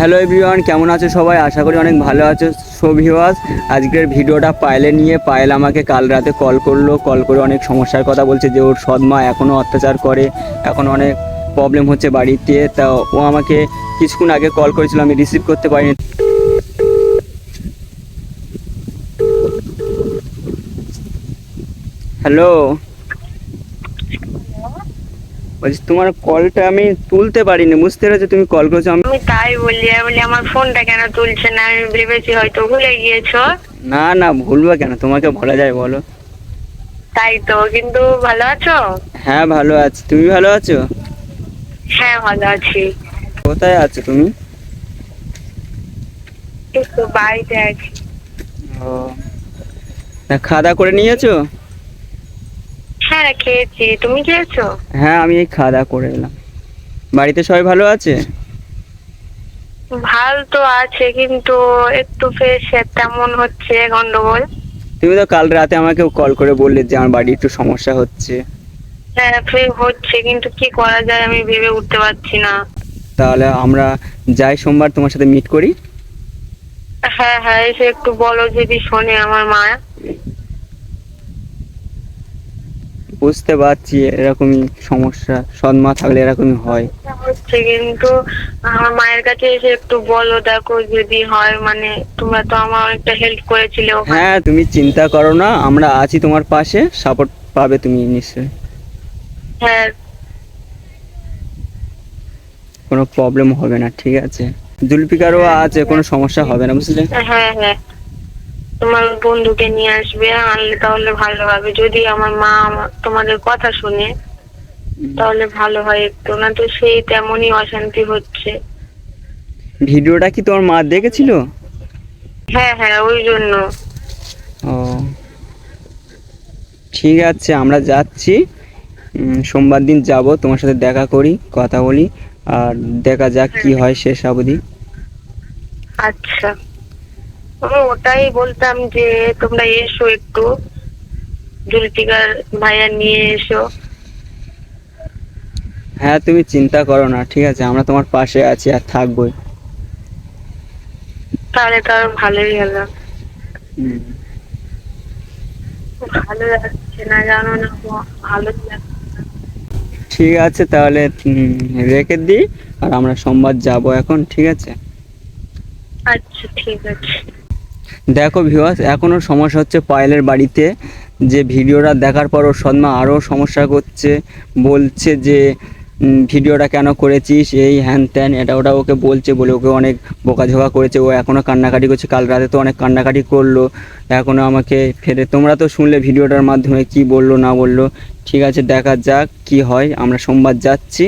Hello everyone কেমন আছো সবাই? আশা করি অনেক ভালো আছো। সো ভিওয়াস আজকের ভিডিওটা পায়েলে নিয়ে, পায়েল আমাকে কাল রাতে কল করল। কল করে অনেক সমস্যার কথা বলছে যে ওর সৎমা এখনও অত্যাচার করে, এখন অনেক প্রবলেম হচ্ছে বাড়িতে। তা ও আমাকে কিছুক্ষণ আগে কল করেছিল, আমি রিসিভ করতে পারিনি। হ্যালো বলছি তোমার কলটা আমি তুলতে পারিনি বুঝতে পেরেছ তুমি কল করেছ? আমি তাই বলি বলি আমার ফোনটা কেন তুলছে না? আমি ভেবেছি হয়তো ভুলে গিয়েছো। না না ভুলবা কেন? তোমাকে বলা যায় বলো। তাই তো কিন্তু ভালো আছো? হ্যাঁ ভালো আছি। তুমি ভালো আছো? হ্যাঁ ভালো আছি। কোথায় আছো তুমি? একটু বাড়িতে আছি। ও। খাওয়া দাওয়া করে নিয়েছো? হ্যাঁ খেয়েছি। তুমি খেয়েছো? হ্যাঁ আমি এই খাওয়া দাওয়া করে এলাম। বাড়িতে সবাই ভালো আছে? ভালো তো আছে কিন্তু একটু ফের তেমন হচ্ছে গন্ডগোল। তুমি তো কাল রাতে আমাকে কল করে বললে যে আমার বাড়ি একটু সমস্যা হচ্ছে। হ্যাঁ ফের হচ্ছে কিন্তু কি করা যায় আমি ভেবে উঠতে পারছি না। তাহলে আমরা যাই সোমবার তোমার সাথে মিট করি। হ্যাঁ হ্যাঁ এসে একটু বলো যদি শোনে আমার মা। বুঝতে পারছি এরকমই সমস্যা সৎমা থাকলে এরকমই হয়। হচ্ছে কিন্তু আমার মায়ের কাছে এসে একটু বলো দেখো যদি হয় মানে তোমরা তো আমার অনেকটা হেল্প করেছিলে হ্যাঁ তুমি চিন্তা করো না আমরা আছি তোমার পাশে সাপোর্ট পাবে তুমি নিশ্চয়ই। হ্যাঁ। কোনো প্রবলেম হবে না ঠিক আছে। জুলপিকারও আছে কোনো সমস্যা হবে না বুঝলে? হ্যাঁ হ্যাঁ। তোমার বন্ধুকে নিয়ে আসবে আনলে তাহলে ভালো হবে। যদি আমার মা তোমাদের কথা শুনে তাহলে ভালো হয় একটু। না তো সেই তেমনই অশান্তি হচ্ছে। ভিডিওটা কি তোমার মা দেখেছিল? হ্যাঁ হ্যাঁ ওই জন্য। ও। ঠিক আছে আমরা যাচ্ছি। সোমবার দিন যাব তোমার সাথে দেখা করি কথা বলি। আর দেখা যাক কি হয় শেষ অবধি। আচ্ছা। ওটাই বলতাম যে তোমরা এসো একটু। জুলফিকার ভাইয়া নিয়ে এসো। হ্যাঁ তুমি চিন্তা করো না ঠিক আছে আমরা তোমার পাশে আছি আর থাকবোই। তাহলে তো ভালোই হলো। ভালো লাগছে না জানো না ভালো ঠিক আছে তাহলে রেখে দিই আর আমরা সোমবার যাব এখন ঠিক আছে? আচ্ছা ঠিক আছে। দেখো ভিউয়ার্স এখনও সমস্যা হচ্ছে পায়েলের বাড়িতে। যে ভিডিওটা দেখার পর ওর সৎমা আরও সমস্যা করছে, বলছে যে ভিডিওটা কেন করেছিস? এই হ্যান ত্যান, এটা ওটা ওকে বলছে বলে ওকে অনেক বোকাঝোকা করেছে। ও এখনও কান্নাকাটি করছে, কাল রাতে তো অনেক কান্নাকাটি করল। এখনও আমাকে ফেরে তোমরা তো শুনলে ভিডিওটার মাধ্যমে কি বলল না বলল। ঠিক আছে, দেখা যাক কি হয়, আমরা সোমবার যাচ্ছি।